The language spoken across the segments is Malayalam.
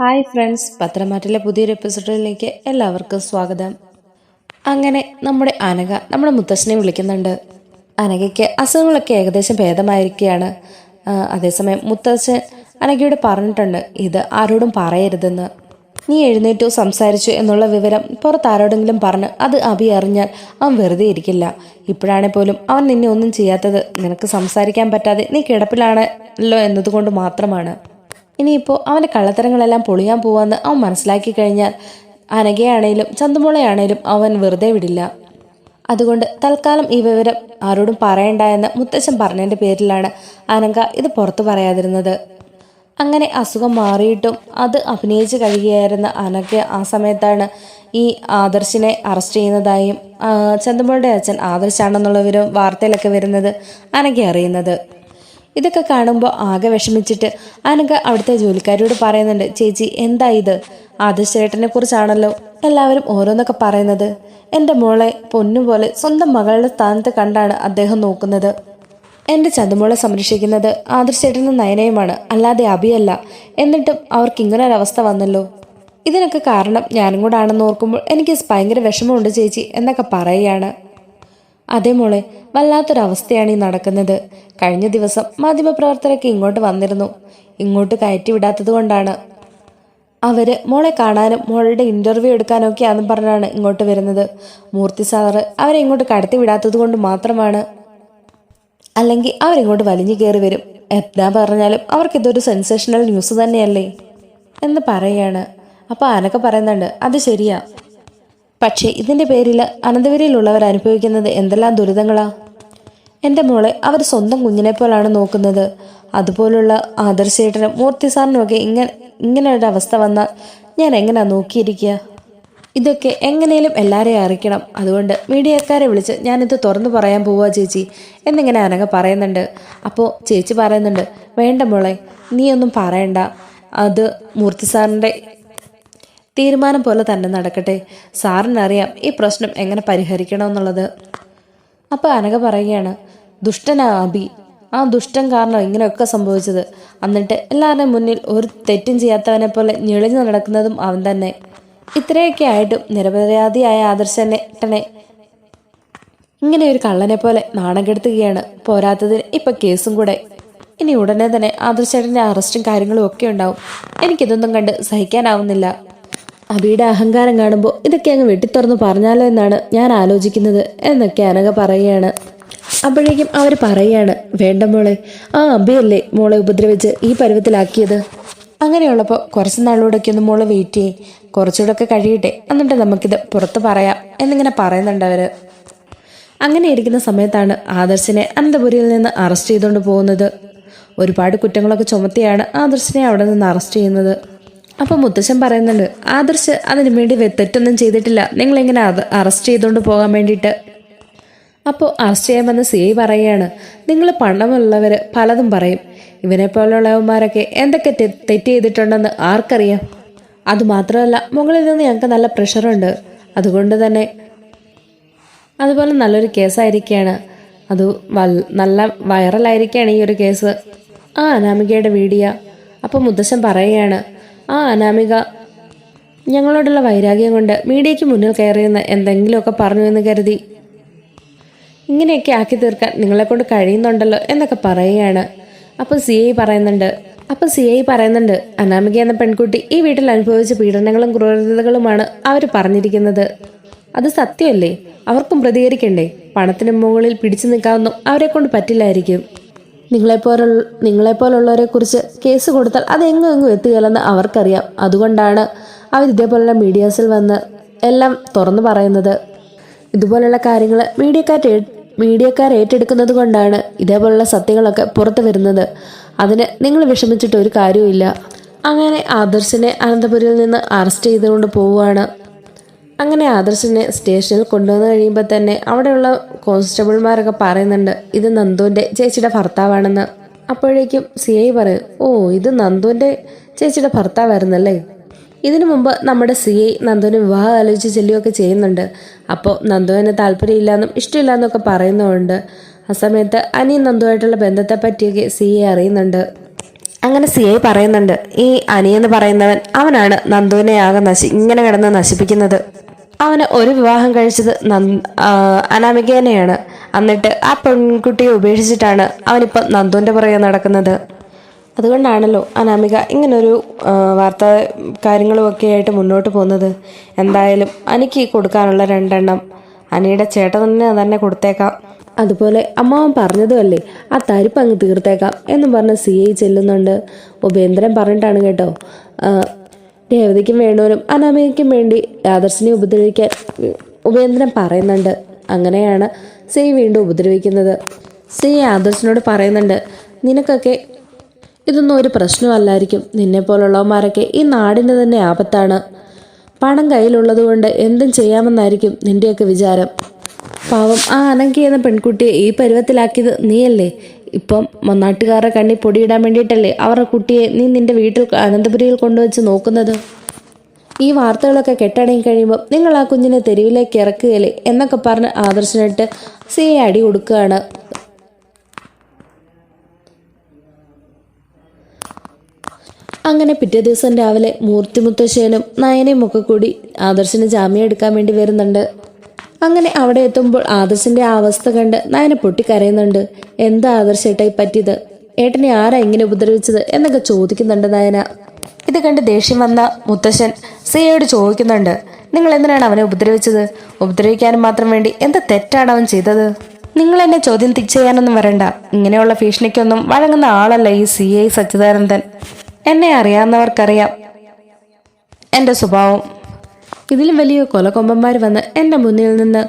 ഹായ് ഫ്രണ്ട്സ് പത്രമാറ്റിലെ പുതിയൊരു എപ്പിസോഡിലേക്ക് എല്ലാവർക്കും സ്വാഗതം. അങ്ങനെ നമ്മുടെ അനഘ നമ്മുടെ മുത്തശ്ശനെ വിളിക്കുന്നുണ്ട്. അനഘയ്ക്ക് അസുഖങ്ങളൊക്കെ ഏകദേശം ഭേദമായിരിക്കുകയാണ്. അതേസമയം മുത്തശ്ശൻ അനഘയോട് പറഞ്ഞിട്ടുണ്ട് ഇത് ആരോടും പറയരുതെന്ന്. നീ എഴുന്നേറ്റു സംസാരിച്ചു എന്നുള്ള വിവരം പുറത്ത് ആരോടെങ്കിലും പറഞ്ഞ് അത് അഭി അറിഞ്ഞാൽ അവൻ വെറുതെ ഇരിക്കില്ല. ഇപ്പോഴാണെ പോലും അവൻ നിന്നെ ഒന്നും ചെയ്യാത്തത്. നിനക്ക് സംസാരിക്കാൻ പറ്റാതെ നീ കിടപ്പിലാണല്ലോ എന്നതുകൊണ്ട് മാത്രമാണ്. ഇനിയിപ്പോൾ അവന്റെ കള്ളത്തരങ്ങളെല്ലാം പൊളിയാൻ പോവാന്ന് അവൻ മനസ്സിലാക്കി കഴിഞ്ഞാൽ അനഘയാണേലും ചന്തുമോളയാണേലും അവൻ വെറുതെ വിടില്ല. അതുകൊണ്ട് തൽക്കാലം ഈ വിവരം ആരോടും പറയണ്ട എന്ന് മുത്തച്ഛൻ പറഞ്ഞതിന്റെ പേരിലാണ് അനങ്ക ഇത് പുറത്തു പറയാതിരുന്നത്. അങ്ങനെ അസുഖം മാറിയിട്ടും അത് അഭിനയിച്ച് കഴിയുകയായിരുന്ന അനഘ ആ സമയത്താണ് ഈ ആദർശിനെ അറസ്റ്റ് ചെയ്യുന്നതായും ചന്ദമോളുടെ അച്ഛൻ ആദർശാണെന്നുള്ള വിവരം വാർത്തയിലൊക്കെ വരുന്നത് അനഘ അറിയുന്നത്. ഇതൊക്കെ കാണുമ്പോൾ ആകെ വിഷമിച്ചിട്ട് അനക അവിടുത്തെ ജോലിക്കാരോട് പറയുന്നുണ്ട് ചേച്ചി എന്താ ഇത്? ആദർശേട്ടനെ കുറിച്ചാണല്ലോ എല്ലാവരും ഓരോന്നൊക്കെ പറയുന്നത്. എന്റെ മോളെ പൊന്നുപോലെ സ്വന്തം മകളുടെ സ്ഥാനത്ത് കണ്ടാണ് അദ്ദേഹം നോക്കുന്നത്. എന്റെ ചതുമോളെ സംരക്ഷിക്കുന്നത് ആദർശേട്ടനും നയനയുമാണ് അല്ലാതെ അഭിയല്ല എന്നിട്ടും അവർക്ക് ഇങ്ങനെ ഒരവസ്ഥ വന്നല്ലോ. ഇതിനൊക്കെ കാരണം ഞാനും കൂടെ ആണെന്ന് ഓർക്കുമ്പോൾ എനിക്ക് ഭയങ്കര വിഷമമുണ്ട് ചേച്ചി എന്നൊക്കെ പറയുകയാണ്. അതേ മോളെ വല്ലാത്തൊരവസ്ഥയാണ് ഈ നടക്കുന്നത്. കഴിഞ്ഞ ദിവസം മാധ്യമപ്രവർത്തകരൊക്കെ ഇങ്ങോട്ട് വന്നിരുന്നു. ഇങ്ങോട്ട് കയറ്റി വിടാത്തത് കൊണ്ടാണ്. അവർ മോളെ കാണാനും മോളുടെ ഇന്റർവ്യൂ എടുക്കാനൊക്കെയാണെന്ന് പറഞ്ഞാണ് ഇങ്ങോട്ട് വരുന്നത്. മൂർത്തി സാറ് അവരെ ഇങ്ങോട്ട് കടത്തി വിടാത്തത് കൊണ്ട് മാത്രമാണ്. അല്ലെങ്കിൽ അവരിങ്ങോട്ട് വലിഞ്ഞു കയറി വരും. എന്താ പറഞ്ഞാലും അവർക്കിതൊരു സെൻസേഷണൽ ന്യൂസ് തന്നെയല്ലേ? എന്ന് പറയാണ്. അപ്പോൾ ആനൊക്കെ പറയുന്നുണ്ട് അത് ശരിയാ. പക്ഷേ ഇതിന്റെ പേരിൽ അനന്തപുരിയിലുള്ളവർ അനുഭവിക്കുന്നത് എന്തെല്ലാം ദുരിതങ്ങളാ? എന്റെ മോളെ അവർ സ്വന്തം കുഞ്ഞിനെ പോലാണ് നോക്കുന്നത്. അതുപോലുള്ള ആദർശേട്ടനും മൂർത്തി സാറിനുമൊക്കെ ഇങ്ങനെ ഇങ്ങനെ ഒരു അവസ്ഥ വന്നാൽ ഞാൻ എങ്ങനെയാ നോക്കിയിരിക്കുക? ഇതൊക്കെ എങ്ങനെയും എല്ലാവരെയും അറിയിക്കണം. അതുകൊണ്ട് മീഡിയക്കാരെ വിളിച്ച് ഞാനിത് തുറന്നു പറയാൻ പോവാ ചേച്ചി. എന്നിങ്ങനെ അനങ്ങ പറയുന്നുണ്ട്. അപ്പോൾ ചേച്ചി പറയുന്നുണ്ട് വേണ്ട മോളെ നീയൊന്നും പറയണ്ട. അത് മൂർത്തി സാറിന്റെ തീരുമാനം പോലെ തന്നെ നടക്കട്ടെ. സാറിനറിയാം ഈ പ്രശ്നം എങ്ങനെ പരിഹരിക്കണമെന്നുള്ളത്. അപ്പോൾ അനഘ പറയുകയാണ് ദുഷ്ടനാ അബി. ആ ദുഷ്ടൻ കാരണം ഇങ്ങനെയൊക്കെ സംഭവിച്ചത്. എന്നിട്ട് എല്ലാവരുടെയും മുന്നിൽ ഒരു തെറ്റും ചെയ്യാത്തവനെ പോലെ ഞെളിഞ്ഞു നടക്കുന്നതും അവൻ തന്നെ. ഇത്രയൊക്കെ ആയിട്ടും നിരപരാധിയായ ആദർശനെ ഇങ്ങനെ ഒരു കള്ളനെ പോലെ നാണം കെടുത്തുകയാണ് പോരാത്തതിന് ഇപ്പൊ കേസും കൂടെ. ഇനി ഉടനെ തന്നെ ആദർശേട്ടന്റെ അറസ്റ്റും കാര്യങ്ങളും ഒക്കെ ഉണ്ടാവും. എനിക്കിതൊന്നും കണ്ട് സഹിക്കാനാവുന്നില്ല. അബിയുടെ അഹങ്കാരം കാണുമ്പോൾ ഇതൊക്കെ അങ്ങ് വെട്ടിത്തുറന്ന് പറഞ്ഞാലോ എന്നാണ് ഞാൻ ആലോചിക്കുന്നത് എന്നൊക്കെ അനഘ പറയുകയാണ്. അപ്പോഴേക്കും അവർ പറയുകയാണ് വേണ്ട മോളെ ആ അബിയല്ലേ മോളെ ഉപദ്രവിച്ച് ഈ പരുവത്തിലാക്കിയത്? അങ്ങനെയുള്ളപ്പോൾ കുറച്ച് നാളോടൊക്കെ ഒന്ന് മോൾ വെയിറ്റ് ചെയ്യും. കുറച്ചുകൂടെ ഒക്കെ കഴിയട്ടെ. എന്നിട്ട് നമുക്കിത് പുറത്ത് പറയാം എന്നിങ്ങനെ പറയുന്നുണ്ട് അവർ അങ്ങനെ ഇരിക്കുന്ന സമയത്താണ് ആദർശിനെ അനന്തപുരിയിൽ നിന്ന് അറസ്റ്റ് ചെയ്തുകൊണ്ട് പോകുന്നത്. ഒരുപാട് കുറ്റങ്ങളൊക്കെ ചുമത്തിയാണ് ആദർശിനെ അവിടെ നിന്ന് അറസ്റ്റ് ചെയ്യുന്നത്. അപ്പോൾ മുത്തശ്ശൻ പറയുന്നുണ്ട് ആദർശ് അതിനു വേണ്ടി തെറ്റൊന്നും ചെയ്തിട്ടില്ല. നിങ്ങളിങ്ങനെ അത് അറസ്റ്റ് ചെയ്തുകൊണ്ട് പോകാൻ വേണ്ടിയിട്ട്? അപ്പോൾ അറസ്റ്റ് ചെയ്യാൻ വന്ന സി ഐ പറയുകയാണ് നിങ്ങൾ പണമുള്ളവർ പലതും പറയും. ഇവനെ പോലുള്ളവന്മാരൊക്കെ എന്തൊക്കെ തെറ്റ് ചെയ്തിട്ടുണ്ടെന്ന് ആർക്കറിയാം? അതുമാത്രമല്ല മുകളിൽ നിന്ന് ഞങ്ങൾക്ക് നല്ല പ്രഷറുണ്ട് അതുകൊണ്ട് തന്നെ അതുപോലെ നല്ലൊരു കേസായിരിക്കുകയാണ് അത് വൽ- നല്ല വൈറലായിരിക്കുകയാണ് ഈ ഒരു കേസ്. ആ അനാമികയുടെ വീഡിയോ. അപ്പോൾ മുത്തശ്ശൻ പറയുകയാണ് ആ അനാമിക. ഞങ്ങളോടുള്ള വൈരാഗ്യം കൊണ്ട് മീഡിയയ്ക്ക് മുന്നിൽ കയറിയെന്ന് എന്തെങ്കിലുമൊക്കെ പറഞ്ഞു എന്ന് കരുതി. ഇങ്ങനെയൊക്കെ ആക്കി തീർക്കാൻ നിങ്ങളെക്കൊണ്ട് കഴിയുന്നുണ്ടല്ലോ എന്നൊക്കെ പറയുകയാണ്. അപ്പോൾ സി ഐ പറയുന്നുണ്ട്. അപ്പോൾ സി ഐ പറയുന്നുണ്ട് അനാമിക എന്ന പെൺകുട്ടി ഈ വീട്ടിൽ അനുഭവിച്ച പീഡനങ്ങളും ക്രൂരതകളുമാണ് അവർ പറഞ്ഞിരിക്കുന്നത്. അത് സത്യമല്ലേ? അവർക്കും പ്രതികരിക്കണ്ടേ? പണത്തിന് മുകളിൽ പിടിച്ചു നിൽക്കാവുന്ന അവരെക്കൊണ്ട് പറ്റില്ലായിരിക്കും. നിങ്ങളെപ്പോലുള്ള നിങ്ങളെപ്പോലുള്ളവരെ കുറിച്ച് കേസ് കൊടുത്താൽ അത് എങ്ങും എങ്ങും എത്തുകയില്ലെന്ന് അവർക്കറിയാം. അതുകൊണ്ടാണ് അവർ ഇതേപോലുള്ള മീഡിയാസിൽ വന്ന് എല്ലാം തുറന്നു പറയുന്നത്. ഇതുപോലുള്ള കാര്യങ്ങൾ മീഡിയക്കാർ മീഡിയക്കാർ ഏറ്റെടുക്കുന്നത് കൊണ്ടാണ് ഇതേപോലുള്ള സത്യങ്ങളൊക്കെ പുറത്തു വരുന്നത്. അതിന് നിങ്ങൾ വിഷമിച്ചിട്ട് ഒരു കാര്യവുമില്ല. അങ്ങനെ ആദർശിനെ അനന്തപുരിയിൽ നിന്ന് അറസ്റ്റ് ചെയ്തുകൊണ്ട് പോവുകയാണ് അങ്ങനെ ആദർശിനെ സ്റ്റേഷനിൽ കൊണ്ടുവന്ന് കഴിയുമ്പോൾ തന്നെ അവിടെയുള്ള കോൺസ്റ്റബിൾമാരൊക്കെ പറയുന്നുണ്ട് ഇത് നന്ദുവിന്റെ ചേച്ചിയുടെ ഭർത്താവാണെന്ന്. അപ്പോഴേക്കും സി ഐ പറയും ഓ ഇത് നന്ദുവിന്റെ ചേച്ചിയുടെ ഭർത്താവായിരുന്നല്ലേ? ഇതിനു മുമ്പ് നമ്മുടെ സി ഐ നന്ദുവിന് വിവാഹം ആലോചിച്ച് ചെല്ലുകയൊക്കെ ചെയ്യുന്നുണ്ട്. അപ്പോൾ നന്ദുവിന് താല്പര്യമില്ലാന്നും ഇഷ്ടമില്ലാന്നൊക്കെ പറയുന്നുണ്ട് ആ സമയത്ത് അനിയും നന്ദുവായിട്ടുള്ള ബന്ധത്തെ പറ്റിയൊക്കെ സി ഐ അറിയുന്നുണ്ട്. അങ്ങനെ സി ഐ പറയുന്നുണ്ട് ഈ അനിയെന്ന് പറയുന്നവൻ അവനാണ് നന്ദുവിനെ ആകെ നശി ഇങ്ങനെ കിടന്ന് നശിപ്പിക്കുന്നത്. അവന് ഒരു വിവാഹം കഴിച്ചത് അനാമികേനെയാണ്. എന്നിട്ട് ആ പെൺകുട്ടിയെ ഉപേക്ഷിച്ചിട്ടാണ് അവനിപ്പം നന്ദുവിന്റെ പുറകെ നടക്കുന്നത്. അതുകൊണ്ടാണല്ലോ അനാമിക ഇങ്ങനൊരു വാർത്ത കാര്യങ്ങളുമൊക്കെ ആയിട്ട് മുന്നോട്ട് പോകുന്നത്. എന്തായാലും അനിക്ക് കൊടുക്കാനുള്ള രണ്ടെണ്ണം അനിയുടെ ചേട്ടൻ തന്നെ തന്നെ കൊടുത്തേക്കാം. അതുപോലെ അമ്മാവൻ പറഞ്ഞതുമല്ലേ ആ തരിപ്പ് അങ്ങ് തീർത്തേക്കാം എന്ന് പറഞ്ഞ് സി ഐ ചെല്ലുന്നുണ്ട്. ഉപേന്ദ്രൻ പറഞ്ഞിട്ടാണ് കേട്ടോ രേവതിക്കും വേണൂരും അനാമികയ്ക്കും വേണ്ടി ആദർശിനെ ഉപദ്രവിക്കാൻ ഉപേന്ദ്രൻ പറയുന്നുണ്ട്. അങ്ങനെയാണ് സി വീണ്ടും ഉപദ്രവിക്കുന്നത്. സി ആദർശനോട് പറയുന്നുണ്ട് നിനക്കൊക്കെ ഇതൊന്നും ഒരു പ്രശ്നമല്ലായിരിക്കും നിന്നെ പോലുള്ളവന്മാരൊക്കെ ഈ നാടിന് തന്നെ ആപത്താണ്. പണം കയ്യിലുള്ളത് കൊണ്ട് എന്തും ചെയ്യാമെന്നായിരിക്കും നിന്റെയൊക്കെ വിചാരം. പാവം ആ അനങ്കി എന്ന പെൺകുട്ടിയെ ഈ പരുവത്തിലാക്കിയത് നീയല്ലേ? ഇപ്പം നാട്ടുകാരുടെ കണ്ണി പൊടിയിടാൻ വേണ്ടിയിട്ടല്ലേ അവരുടെ കുട്ടിയെ നീ നിന്റെ വീട്ടിൽ അനന്തപുരിയിൽ കൊണ്ടുവച്ച് നോക്കുന്നത്? ഈ വാർത്തകളൊക്കെ കെട്ടടങ്ങി കഴിയുമ്പോൾ നിങ്ങൾ ആ കുഞ്ഞിനെ തെരുവിലേക്ക് ഇറക്കുകയല്ലേ എന്നൊക്കെ പറഞ്ഞ് ആദർശനായിട്ട് സി അടി കൊടുക്കുകയാണ്. അങ്ങനെ പിറ്റേ ദിവസം രാവിലെ മൂർത്തി മുത്തശ്ശേനും നയനയും ഒക്കെ കൂടി ആദർശിന് ജാമ്യം എടുക്കാൻ വേണ്ടി വരുന്നുണ്ട്. അങ്ങനെ അവിടെ എത്തുമ്പോൾ ആദർശിന്റെ അവസ്ഥ കണ്ട് നയന പൊട്ടിക്കരയുന്നുണ്ട്. എന്താ ആദർശ ഏട്ടായി പറ്റിയത്? ഏട്ടനെ ആരാ ഇങ്ങനെ ഉപദ്രവിച്ചത് എന്നൊക്കെ ചോദിക്കുന്നുണ്ട് നയന. ഇത് കണ്ട് ദേഷ്യം വന്ന മുത്തശ്ശൻ സിയയോട് ചോദിക്കുന്നുണ്ട്. നിങ്ങൾ എന്തിനാണ് അവനെ ഉപദ്രവിച്ചത്? ഉപദ്രവിക്കാനും മാത്രം വേണ്ടി എന്താ തെറ്റാണ് അവൻ ചെയ്തത്? നിങ്ങൾ എന്നെ ചോദ്യം തിരിച്ചെയ്യാനൊന്നും ചെയ്യാനൊന്നും വരണ്ട. ഇങ്ങനെയുള്ള ഭീഷണിക്കൊന്നും വഴങ്ങുന്ന ആളല്ല ഈ സി ഐ സച്ചിദാനന്ദൻ. എന്നെ അറിയാവുന്നവർക്കറിയാം. എന്റെ സ്വഭാവം. ഇതിലും വലിയ കൊലകൊമ്പന്മാർ വന്ന് എന്റെ മുന്നിൽ നിന്ന്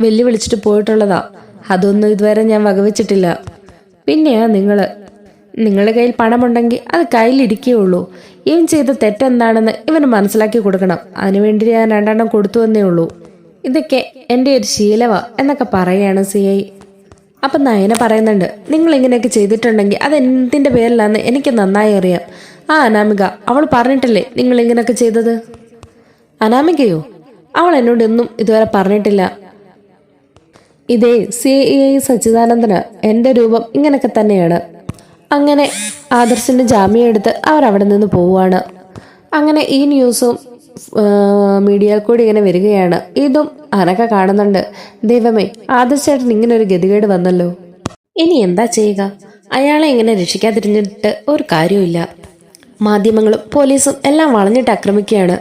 വെല്ലുവിളിച്ചിട്ട് പോയിട്ടുള്ളതാ. അതൊന്നും ഇതുവരെ ഞാൻ വകവെച്ചിട്ടില്ല. പിന്നെയാ നിങ്ങൾ നിങ്ങളുടെ കയ്യിൽ പണമുണ്ടെങ്കിൽ അത് കയ്യിലിരിക്കുകയുള്ളൂ ഇവൻ ചെയ്ത തെറ്റെന്താണെന്ന് ഇവന് മനസ്സിലാക്കി കൊടുക്കണം. അതിനുവേണ്ടി ഞാൻ രണ്ടെണ്ണം കൊടുത്തു എന്നേ ഉള്ളൂ. ഇതൊക്കെ എന്റെ ഒരു ശീലവാ എന്നൊക്കെ പറയുകയാണ് സി ഐ. അപ്പം നയന പറയുന്നുണ്ട് നിങ്ങൾ ഇങ്ങനെയൊക്കെ ചെയ്തിട്ടുണ്ടെങ്കിൽ അത് എന്തിന്റെ പേരിലാണെന്ന് എനിക്ക് നന്നായി അറിയാം. ആ അനാമിക അവൾ പറഞ്ഞിട്ടില്ലേ നിങ്ങൾ ഇങ്ങനെയൊക്കെ ചെയ്തത്? അനാമികയോ? അവൾ എന്നോടൊന്നും ഇതുവരെ പറഞ്ഞിട്ടില്ല. ഇതേ സി ഐ സച്ചിദാനന്ദന് എന്റെ രൂപം ഇങ്ങനെയൊക്കെ തന്നെയാണ്. അങ്ങനെ ആദർശിന്റെ ജാമ്യം എടുത്ത് അവർ അവിടെ നിന്ന് പോവുകയാണ്. അങ്ങനെ ഈ ന്യൂസും മീഡിയ കൂടി ഇങ്ങനെ വരികയാണ്. ഇതും അനക്ക കാണുന്നുണ്ട്. ദൈവമേ ആദർശേട്ടൻ ഇങ്ങനെ ഒരു ഗതികേട് വന്നല്ലോ. ഇനി എന്താ ചെയ്യുക? അയാളെ ഇങ്ങനെ രക്ഷിക്കാതിരിഞ്ഞിട്ട് ഒരു കാര്യവുമില്ല. മാധ്യമങ്ങളും പോലീസും എല്ലാം വളഞ്ഞിട്ട് ആക്രമിക്കുകയാണ്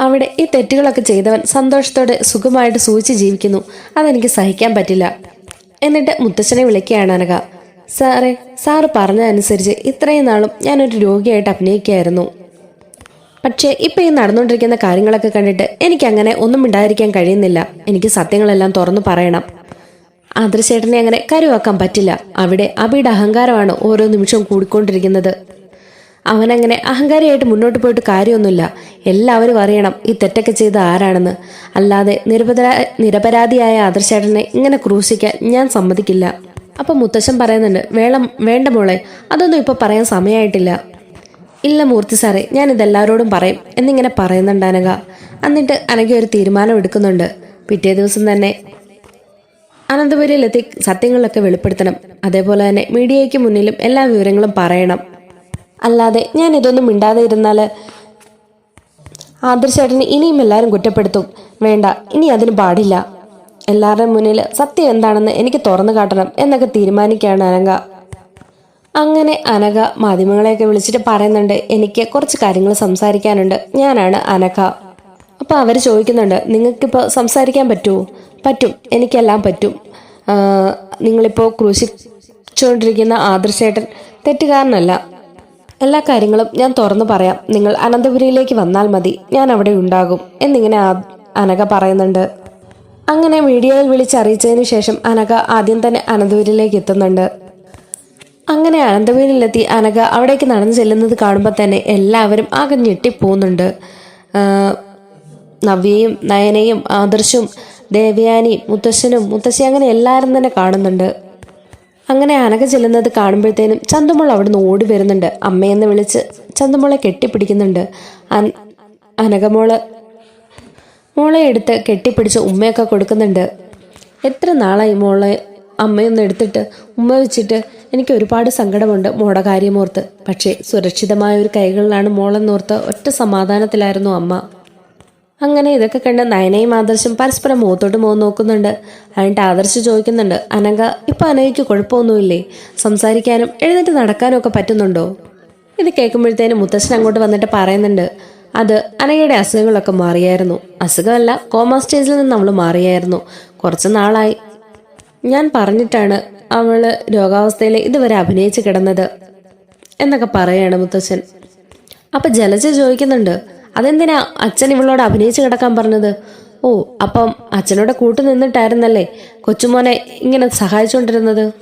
അവിടെ ഈ തെറ്റുകളൊക്കെ ചെയ്തവൻ സന്തോഷത്തോടെ സുഖമായിട്ട് സൂചിച്ച് ജീവിക്കുന്നു. അതെനിക്ക് സഹിക്കാൻ പറ്റില്ല. എന്നിട്ട് മുത്തച്ഛനെ വിളിക്കുകയാണ് അനക സാറേ സാറ് പറഞ്ഞതനുസരിച്ച് ഇത്രയും നാളും ഞാനൊരു രോഗിയായിട്ട് അഭിനയിക്കുകയായിരുന്നു. പക്ഷേ ഇപ്പം ഈ നടന്നുകൊണ്ടിരിക്കുന്ന കാര്യങ്ങളൊക്കെ കണ്ടിട്ട് എനിക്ക് അങ്ങനെ ഒന്നും ഉണ്ടായിരിക്കാൻ കഴിയുന്നില്ല. എനിക്ക് സത്യങ്ങളെല്ലാം തുറന്നു പറയണം. ആദർശേട്ടനെ അങ്ങനെ കരുവാക്കാൻ പറ്റില്ല. അവിടെ അബിയുടെ അഹങ്കാരമാണ് ഓരോ നിമിഷവും കൂടിക്കൊണ്ടിരിക്കുന്നത്. അവനങ്ങനെ അഹങ്കാരിയായിട്ട് മുന്നോട്ട് പോയിട്ട് കാര്യമൊന്നുമില്ല. എല്ലാവരും അറിയണം ഈ തെറ്റൊക്കെ ചെയ്ത ആരാണെന്ന്. അല്ലാതെ നിരപരാ നിരപരാധിയായ ആദർശേട്ടനെ ഇങ്ങനെ ക്രൂശിക്കാൻ ഞാൻ സമ്മതിക്കില്ല. അപ്പം മുത്തശ്ശൻ പറയുന്നുണ്ട് വേളം വേണ്ട മോളെ അതൊന്നും ഇപ്പോൾ പറയാൻ സമയമായിട്ടില്ല ഇല്ല മൂർത്തി സാറേ ഞാൻ ഇതെല്ലാവരോടും പറയും എന്നിങ്ങനെ പറയുന്നുണ്ട് അനഘ. എന്നിട്ട് അനഘ ഒരു തീരുമാനം എടുക്കുന്നുണ്ട്. പിറ്റേ ദിവസം തന്നെ അനന്തപുരിയിലെത്തി സത്യങ്ങളൊക്കെ വെളിപ്പെടുത്തണം. അതേപോലെ തന്നെ മീഡിയയ്ക്ക് മുന്നിലും എല്ലാ വിവരങ്ങളും പറയണം. അല്ലാതെ ഞാൻ ഇതൊന്നും മിണ്ടാതെ ഇരുന്നാൽ ആദർശേട്ടന് ഇനിയും എല്ലാവരും കുറ്റപ്പെടുത്തും. വേണ്ട ഇനി അതിന് പാടില്ല. എല്ലാവരുടെ മുന്നിൽ സത്യം എന്താണെന്ന് എനിക്ക് തുറന്നു കാട്ടണം എന്നൊക്കെ തീരുമാനിക്കുകയാണ് അനഘ. അങ്ങനെ അനക മാധ്യമങ്ങളെയൊക്കെ വിളിച്ചിട്ട് പറയുന്നുണ്ട് എനിക്ക് കുറച്ച് കാര്യങ്ങൾ സംസാരിക്കാനുണ്ട്. ഞാനാണ് അനക അപ്പോൾ അവർ ചോദിക്കുന്നുണ്ട് നിങ്ങൾക്കിപ്പോൾ സംസാരിക്കാൻ പറ്റുമോ പറ്റും എനിക്കെല്ലാം പറ്റും. നിങ്ങളിപ്പോൾ ക്രൂശിച്ചുകൊണ്ടിരിക്കുന്ന ആദർശേട്ടൻ തെറ്റുകാരനല്ല. എല്ലാ കാര്യങ്ങളും ഞാൻ തുറന്നു പറയാം. നിങ്ങൾ അനന്തപുരിയിലേക്ക് വന്നാൽ മതി. ഞാൻ അവിടെ ഉണ്ടാകും. എന്നിങ്ങനെ അനഘ പറയുന്നുണ്ട്. അങ്ങനെ മീഡിയയിൽ വിളിച്ചറിയിച്ചതിന് ശേഷം അനഘ ആദ്യം തന്നെ അനന്തപുരിയിലേക്ക് എത്തുന്നുണ്ട്. അങ്ങനെ അനന്തപുരിയിലെത്തി അനഘ അവിടേക്ക് നടന്നു ചെല്ലുന്നത് കാണുമ്പോൾ തന്നെ എല്ലാവരും ആകെ ഞെട്ടിപ്പോകുന്നുണ്ട്. നവ്യയും നയനയും ആദർശും ദേവയാനി മുത്തശ്ശനും മുത്തശ്ശി അങ്ങനെ എല്ലാവരും തന്നെ കാണുന്നുണ്ട്. അങ്ങനെ അനഘ ചെല്ലുന്നത് കാണുമ്പോഴത്തേനും ചന്തുമോൾ അവിടുന്ന് ഓടി വരുന്നുണ്ട്. അമ്മയെന്ന് വിളിച്ച് ചന്തുമോളെ കെട്ടിപ്പിടിക്കുന്നുണ്ട്. അനകമോൾ മോളെ എടുത്ത് കെട്ടിപ്പിടിച്ച് ഉമ്മയൊക്കെ കൊടുക്കുന്നുണ്ട്. എത്ര നാളായി മോളെ അമ്മയൊന്ന് എടുത്തിട്ട് ഉമ്മ വെച്ചിട്ട് എനിക്ക് ഒരുപാട് സങ്കടമുണ്ട് മോടെ കാര്യമോർത്ത് പക്ഷേ സുരക്ഷിതമായ ഒരു കൈകളിലാണ് മോളെന്നോർത്ത് ഒറ്റ സമാധാനത്തിലായിരുന്നു അമ്മ. അങ്ങനെ ഇതൊക്കെ കണ്ട് നയനയും ആദർശം പരസ്പരം മുഖത്തോട്ട് മുഖം നോക്കുന്നുണ്ട്. എന്നിട്ട് ആദർശ് ചോദിക്കുന്നുണ്ട് അനങ്ക ഇപ്പൊ അനഘയ്ക്ക് കുഴപ്പമൊന്നുമില്ലേ? സംസാരിക്കാനും എഴുന്നേറ്റ് നടക്കാനും ഒക്കെ പറ്റുന്നുണ്ടോ? ഇത് കേൾക്കുമ്പോഴത്തേനും മുത്തശ്ശൻ അങ്ങോട്ട് വന്നിട്ട് പറയുന്നുണ്ട് അത് അനഘയുടെ അസുഖങ്ങളൊക്കെ മാറിയായിരുന്നു. അസുഖമല്ല കോമ സ്റ്റേജിൽ നിന്ന് നമ്മൾ മാറിയായിരുന്നു. കുറച്ച് നാളായി. ഞാൻ പറഞ്ഞിട്ടാണ് അവൾ രോഗാവസ്ഥയിൽ ഇതുവരെ അഭിനയിച്ച് കിടന്നത് എന്നൊക്കെ പറയാണ് മുത്തച്ഛൻ അപ്പൊ ജലജ ചോദിക്കുന്നുണ്ട് അതെന്തിനാ അച്ഛൻ ഇവളോട് അഭിനയിച്ച് കിടക്കാൻ പറഞ്ഞത്? ഓ അപ്പം അച്ഛനോട് കൂട്ടു നിന്നിട്ടായിരുന്നല്ലേ കൊച്ചുമോനെ ഇങ്ങനെ സഹായിച്ചുകൊണ്ടിരുന്നത്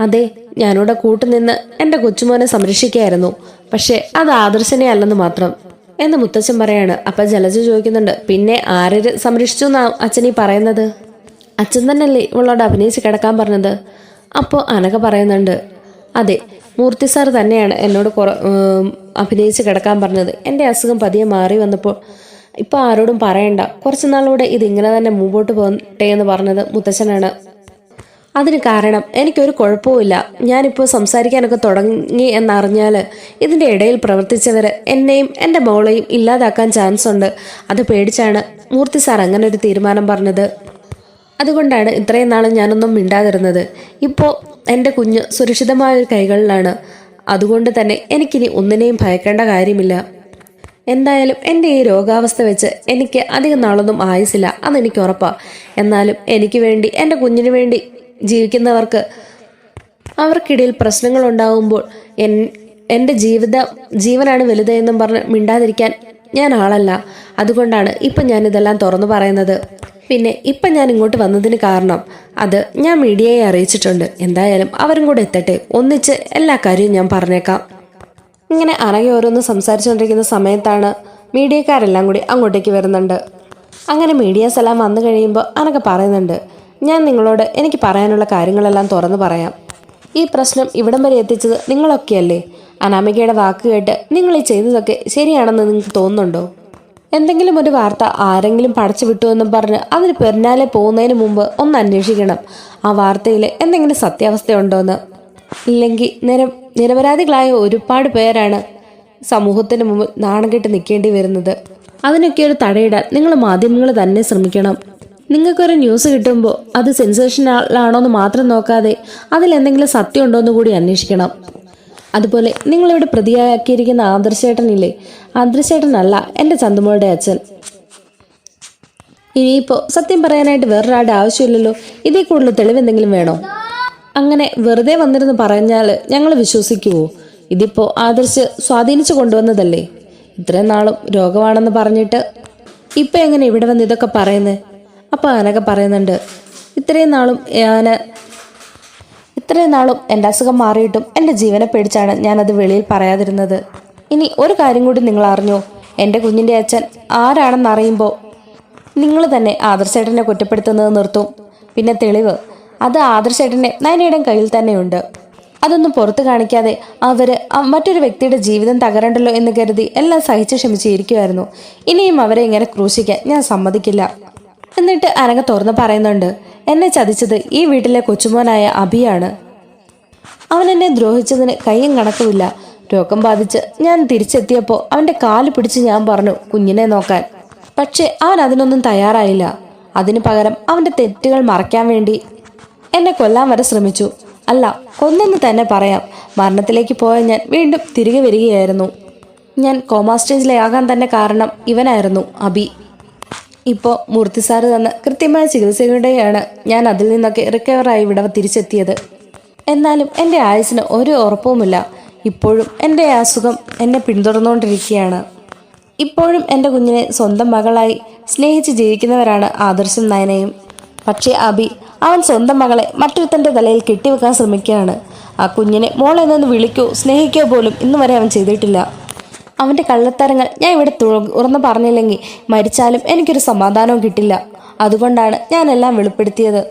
അതെ ഞാനിവിടെ കൂട്ടുനിന്ന് എന്റെ കൊച്ചുമോനെ സംരക്ഷിക്കായിരുന്നു പക്ഷേ അത് ആദർശനെ അല്ലെന്ന് മാത്രം. എന്ന് മുത്തച്ഛൻ പറയാണ്. അപ്പം ജലജ ചോദിക്കുന്നുണ്ട് പിന്നെ ആരും സംരക്ഷിച്ചു എന്നാ അച്ഛനീ പറയുന്നത്? അച്ഛൻ തന്നെയല്ലേ ഇവളോട് അഭിനയിച്ച് കിടക്കാൻ പറഞ്ഞത്. അപ്പോൾ അനക പറയുന്നുണ്ട് അതെ മൂർത്തി സാർ തന്നെയാണ് എന്നോട് കുറ അഭിനയിച്ച് കിടക്കാൻ പറഞ്ഞത്. എന്റെ അസുഖം പതിയെ മാറി വന്നപ്പോൾ ഇപ്പോൾ ആരോടും പറയണ്ട. കുറച്ച് നാളൂടെ ഇതിങ്ങനെ തന്നെ മുമ്പോട്ട് പോകട്ടെ എന്ന് പറഞ്ഞത് മുത്തച്ഛനാണ്. അതിന് കാരണം എനിക്കൊരു കുഴപ്പവുമില്ല ഞാനിപ്പോൾ സംസാരിക്കാനൊക്കെ തുടങ്ങി എന്നറിഞ്ഞാൽ ഇതിന്റെ ഇടയിൽ പ്രവർത്തിച്ചവർ എന്നെയും എന്റെ മോളെയും ഇല്ലാതാക്കാൻ ചാൻസ് ഉണ്ട് അത് പേടിച്ചാണ് മൂർത്തി സാർ അങ്ങനെ ഒരു തീരുമാനം പറഞ്ഞത്. അതുകൊണ്ടാണ് ഇത്രയും നാളും ഞാനൊന്നും മിണ്ടാതിരുന്നത്. ഇപ്പോൾ എന്റെ കുഞ്ഞ് സുരക്ഷിതമായ ഒരു കൈകളിലാണ്. അതുകൊണ്ട് തന്നെ എനിക്കിനി ഒന്നിനെയും ഭയക്കേണ്ട കാര്യമില്ല. എന്തായാലും എന്റെ ഈ രോഗാവസ്ഥ വെച്ച് എനിക്ക് അധികം നാളൊന്നും ആയുസില്ല അതെനിക്ക് ഉറപ്പാണ് എന്നാലും എനിക്ക് വേണ്ടി എന്റെ കുഞ്ഞിന് വേണ്ടി ജീവിക്കുന്നവർക്ക് അവർക്കിടയിൽ പ്രശ്നങ്ങൾ ഉണ്ടാകുമ്പോൾ എൻ എന്റെ ജീവിത ജീവനാണ് വലുത് എന്നും പറഞ്ഞ് മിണ്ടാതിരിക്കാൻ ഞാൻ ആളല്ല. അതുകൊണ്ടാണ് ഇപ്പം ഞാനിതെല്ലാം തുറന്നു പറയുന്നത്. പിന്നെ ഇപ്പം ഞാൻ ഇങ്ങോട്ട് വന്നതിന് കാരണം അത് ഞാൻ മീഡിയയെ അറിയിച്ചിട്ടുണ്ട്. എന്തായാലും അവരും കൂടെ എത്തട്ടെ. ഒന്നിച്ച് എല്ലാ കാര്യവും ഞാൻ പറഞ്ഞേക്കാം. ഇങ്ങനെ അറകെ ഓരോന്ന് സംസാരിച്ചുകൊണ്ടിരിക്കുന്ന സമയത്താണ് മീഡിയക്കാരെല്ലാം കൂടി അങ്ങോട്ടേക്ക് വരുന്നുണ്ട്. അങ്ങനെ മീഡിയാസ് എല്ലാം വന്നു കഴിയുമ്പോൾ അനക്ക് പറയുന്നുണ്ട് ഞാൻ നിങ്ങളോട് എനിക്ക് പറയാനുള്ള കാര്യങ്ങളെല്ലാം തുറന്നു പറയാം. ഈ പ്രശ്നം ഇവിടം വരെ എത്തിച്ചത് നിങ്ങളൊക്കെയല്ലേ? അനാമികയുടെ വാക്ക് കേട്ട് നിങ്ങൾ ഈ ചെയ്തതൊക്കെ ശരിയാണെന്ന് നിങ്ങൾക്ക് തോന്നുന്നുണ്ടോ? എന്തെങ്കിലും ഒരു വാർത്ത ആരെങ്കിലും പടച്ചു വിട്ടു എന്നും പറഞ്ഞ് അതിന് പെരുന്നാലെ പോകുന്നതിന് മുമ്പ് ഒന്ന് അന്വേഷിക്കണം. ആ വാർത്തയിൽ എന്തെങ്കിലും സത്യാവസ്ഥയുണ്ടോ എന്ന് ഇല്ലെങ്കിൽ നിര നിരപരാധികളായ ഒരുപാട് പേരാണ് സമൂഹത്തിന് മുമ്പിൽ നാണം കെട്ട് നിൽക്കേണ്ടി വരുന്നത്. അതിനൊക്കെ ഒരു തടയിടാൻ നിങ്ങൾ മാധ്യമങ്ങൾ തന്നെ ശ്രമിക്കണം. നിങ്ങൾക്കൊരു ന്യൂസ് കിട്ടുമ്പോൾ അത് സെൻസേഷനാണോ എന്ന് മാത്രം നോക്കാതെ അതിൽ എന്തെങ്കിലും സത്യം ഉണ്ടോ എന്ന് കൂടി അന്വേഷിക്കണം. അതുപോലെ നിങ്ങളിവിടെ പ്രതിയാക്കിയിരിക്കുന്ന ആദർശേട്ടനില്ലേ? ആദർശേട്ടനല്ല എന്റെ ചന്തുമോളുടെ അച്ഛൻ. ഇനിയിപ്പോൾ സത്യം പറയാനായിട്ട് വേറൊരാളുടെ ആവശ്യമില്ലല്ലോ. ഇതേ കൂടുതൽ തെളിവ് എന്തെങ്കിലും വേണോ? അങ്ങനെ വെറുതെ വന്നിരുന്ന് പറഞ്ഞാൽ ഞങ്ങൾ വിശ്വസിക്കുവോ? ഇതിപ്പോ ആദർശ് സ്വാധീനിച്ചു കൊണ്ടുവന്നതല്ലേ? ഇത്രയും നാളും രോഗമാണെന്ന് പറഞ്ഞിട്ട് ഇപ്പം എങ്ങനെ ഇവിടെ വന്ന് ഇതൊക്കെ പറയുന്നത് അപ്പോൾ അനക പറയുന്നുണ്ട് ഇത്രയും നാളും ഞാൻ ഇത്രയും നാളും എന്റെ അസുഖം മാറിയിട്ടും എന്റെ ജീവനെ പേടിച്ചാണ് ഞാനത് വെളിയിൽ പറയാതിരുന്നത്. ഇനി ഒരു കാര്യം കൂടി നിങ്ങൾ അറിഞ്ഞോ? എന്റെ കുഞ്ഞിന്റെ അച്ഛൻ ആരാണെന്ന് അറിയുമ്പോൾ നിങ്ങൾ തന്നെ ആദർശേട്ടനെ കുറ്റപ്പെടുത്തുന്നത് നിർത്തും. പിന്നെ തെളിവ് അത് ആദർശേട്ടന്റെ നയനയുടെ കയ്യിൽ തന്നെയുണ്ട്. അതൊന്നും പുറത്തു കാണിക്കാതെ അവർ മറ്റൊരു വ്യക്തിയുടെ ജീവിതം തകരണ്ടല്ലോ എന്ന് കരുതി എല്ലാം സഹിച്ചു ക്ഷമിച്ചിരിക്കുമായിരുന്നു ഇനിയും അവരെ ഇങ്ങനെ ക്രൂശിക്കാൻ ഞാൻ സമ്മതിക്കില്ല. എന്നിട്ട് അനങ്ങ തുറന്ന് പറയുന്നുണ്ട് എന്നെ ചതിച്ചത് ഈ വീട്ടിലെ കൊച്ചുമോനായ അഭിയാണ് അവൻ എന്നെ ദ്രോഹിച്ചതിന് കയ്യും കണക്കുമില്ല. രോഗം ബാധിച്ച് ഞാൻ തിരിച്ചെത്തിയപ്പോൾ അവന്റെ കാൽ പിടിച്ച് ഞാൻ പറഞ്ഞു കുഞ്ഞിനെ നോക്കാൻ. പക്ഷേ അവൻ അതിനൊന്നും തയ്യാറായില്ല. അതിനു പകരം അവന്റെ തെറ്റുകൾ മറയ്ക്കാൻ വേണ്ടി എന്നെ കൊല്ലാൻ വരെ ശ്രമിച്ചു. അല്ല കൊന്നെന്ന് തന്നെ പറയാം. മരണത്തിലേക്ക് പോയ ഞാൻ വീണ്ടും തിരികെ വരികയായിരുന്നു. ഞാൻ കോമാ സ്റ്റേജിലാകാൻ തന്നെ കാരണം ഇവനായിരുന്നു അബി. ഇപ്പോൾ മൂർത്തി സാറ് തന്ന കൃത്യമായ ചികിത്സയിലൂടെയാണ് ഞാൻ അതിൽ നിന്നൊക്കെ റിക്കവറായി ഇവിടെ തിരിച്ചെത്തിയത്. എന്നാലും എന്റെ ആയുസിന് ഒരു ഉറപ്പുമില്ല. ഇപ്പോഴും എന്റെ അസുഖം എന്നെ പിന്തുടർന്നുകൊണ്ടിരിക്കുകയാണ്. ഇപ്പോഴും എന്റെ കുഞ്ഞിനെ സ്വന്തം മകളായി സ്നേഹിച്ച് ജീവിക്കുന്നവരാണ് ആദർശം നയനയും. പക്ഷേ അബി അവൻ സ്വന്തം മകളെ മറ്റൊരുത്തന്റെ തലയിൽ കെട്ടിവെക്കാൻ ശ്രമിക്കുകയാണ്. ആ കുഞ്ഞിനെ മോളെ നിന്ന് വിളിക്കോ സ്നേഹിക്കോ പോലും ഇന്നുവരെ അവൻ ചെയ്തിട്ടില്ല. അവന്റെ കള്ളത്തരങ്ങൾ ഞാൻ ഇവിടെ തുറന്ന് പറഞ്ഞില്ലെങ്കിൽ മരിച്ചാലും എനിക്കൊരു സമാധാനവും കിട്ടില്ല. അതുകൊണ്ടാണ് ഞാനെല്ലാം വെളിപ്പെടുത്തിയത്.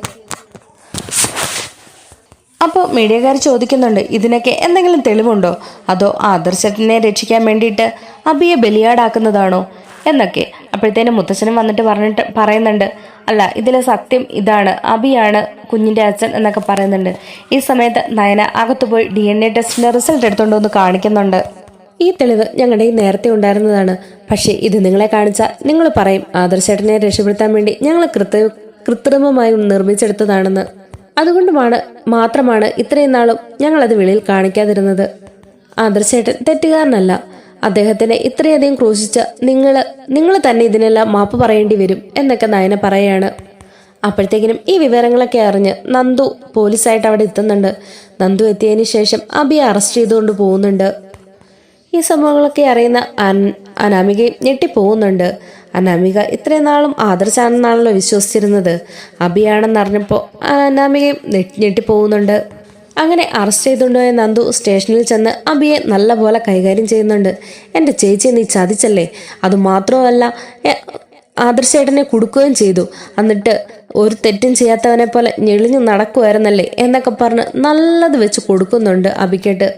അപ്പോൾ മീഡിയക്കാർ ചോദിക്കുന്നുണ്ട് ഇതിനൊക്കെ എന്തെങ്കിലും തെളിവുണ്ടോ? അതോ ആദർശത്തിനെ രക്ഷിക്കാൻ വേണ്ടിയിട്ട് അബിയെ ബലിയാടാക്കുന്നതാണോ? എന്നൊക്കെ. അപ്പോഴത്തേനും മുത്തച്ഛനും വന്നിട്ട് പറഞ്ഞിട്ട് പറയുന്നുണ്ട് അല്ല ഇതിലെ സത്യം ഇതാണ്. അബിയാണ് കുഞ്ഞിന്റെ അച്ഛൻ എന്നൊക്കെ പറയുന്നുണ്ട്. ഈ സമയത്ത് നയന അകത്ത് പോയി ഡി എൻ എ ടെസ്റ്റിന്റെ റിസൾട്ട് എടുത്തുകൊണ്ടുവന്ന് കാണിക്കുന്നുണ്ട്. ഈ തെളിവ് ഞങ്ങളുടെ നേരത്തെ ഉണ്ടായിരുന്നതാണ്. പക്ഷേ ഇത് നിങ്ങളെ കാണിച്ചാൽ നിങ്ങൾ പറയും ആദർശേട്ടനെ രക്ഷപ്പെടുത്താൻ വേണ്ടി ഞങ്ങൾ കൃത്യ കൃത്രിമമായി നിർമ്മിച്ചെടുത്തതാണെന്ന്. അതുകൊണ്ടുമാണ് മാത്രമാണ് ഇത്രയും നാളും ഞങ്ങളത് വെളിയിൽ കാണിക്കാതിരുന്നത്. ആദർശേട്ടൻ തെറ്റുകാരനല്ല. അദ്ദേഹത്തിനെ ഇത്രയധികം ക്രൂശിച്ച നിങ്ങൾ നിങ്ങൾ തന്നെ ഇതിനെല്ലാം മാപ്പ് പറയേണ്ടി വരും എന്നൊക്കെ നയന പറയാണ്. അപ്പോഴത്തേക്കിനും ഈ വിവരങ്ങളൊക്കെ അറിഞ്ഞ് നന്ദു പോലീസായിട്ട് അവിടെ എത്തുന്നുണ്ട്. നന്ദു എത്തിയതിന് ശേഷം അബിയെ അറസ്റ്റ് ചെയ്തുകൊണ്ട് പോകുന്നുണ്ട്. ഈ സംഭവങ്ങളൊക്കെ അറിയുന്ന അനാമികയും ഞെട്ടിപ്പോകുന്നുണ്ട്. അനാമിക ഇത്രയും നാളും ആദർശാണെന്നാണല്ലോ വിശ്വസിച്ചിരുന്നത്. അബിയാണെന്ന് അറിഞ്ഞപ്പോൾ അനാമികയും ഞെട്ടിപ്പോകുന്നുണ്ട്. അങ്ങനെ അറസ്റ്റ് ചെയ്തുകൊണ്ടുപോയ നന്ദു സ്റ്റേഷനിൽ ചെന്ന് അബിയെ നല്ലപോലെ കൈകാര്യം ചെയ്യുന്നുണ്ട്. എന്റെ ചേച്ചിയെ നീ ചതിച്ചല്ലേ? അതുമാത്രമല്ല മാത്രമല്ല ആദർശേട്ടനെ കൊടുക്കുകയും ചെയ്തു. എന്നിട്ട് ഒരു തെറ്റും ചെയ്യാത്തവനെ പോലെ ഞെളിഞ്ഞു നടക്കുമായിരുന്നല്ലേ എന്നൊക്കെ പറഞ്ഞ് നല്ലത് വെച്ച് കൊടുക്കുന്നുണ്ട് അബിക്കേട്ട്.